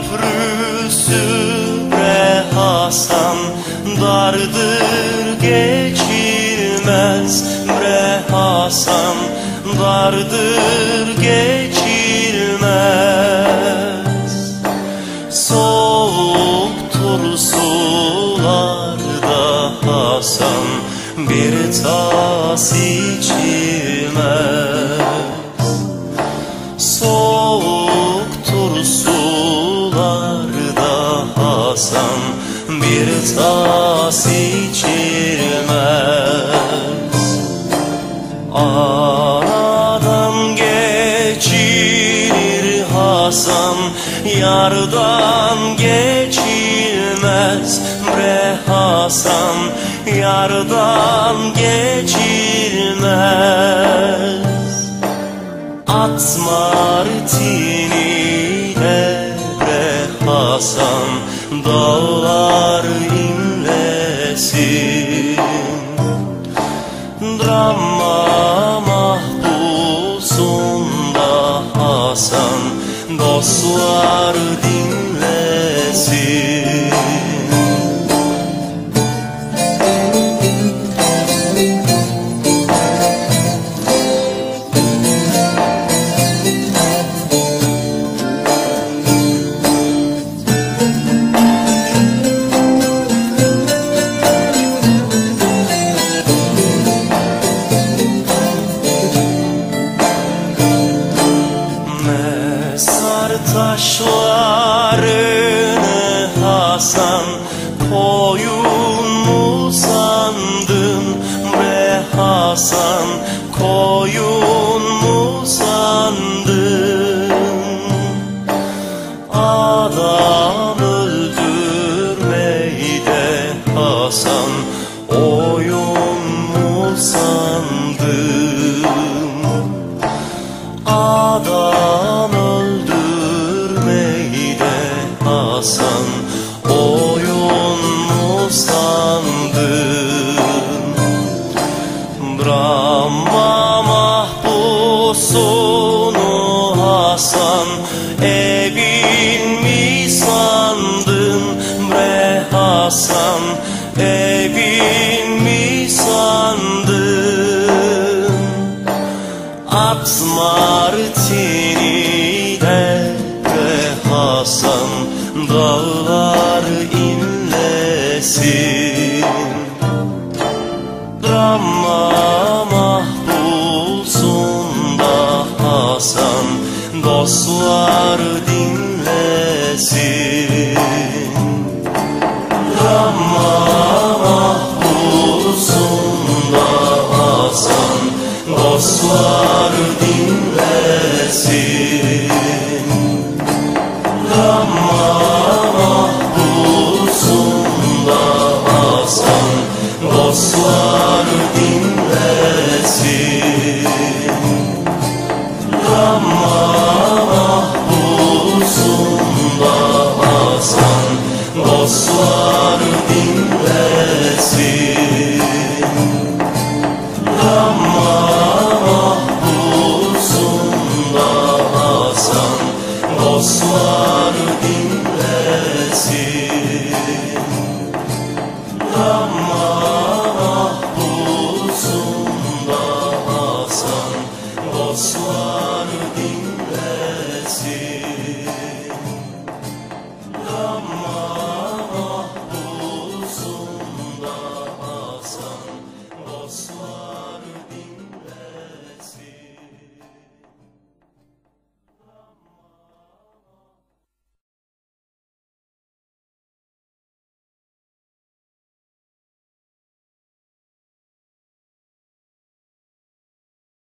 Köprü Sübre Hasan Dardır geçilmez Bre Hasan Dardır geçilmez. Soğuktur sularda Hasan Bir tas içilmez. Tas içilmez. Aradan geçilir Hasan Yardan geçilmez Bre Hasan Yardan geçilmez. At martiniyle Bre Hasan Dağlar inlesin. Drama mahpusunda Hasan Dostlar taşlarını Hasan koyun mu sandın Bre Hasan? Koyun mu sandın Brahma mahpusunu Hasan evin mi sandın Bre Hasan evin mi sandın At martiniyle Bre Hasan dağlar inlesin Dostlar dinlesin. Drama mahpusunda Hasan Dostlar dinlesin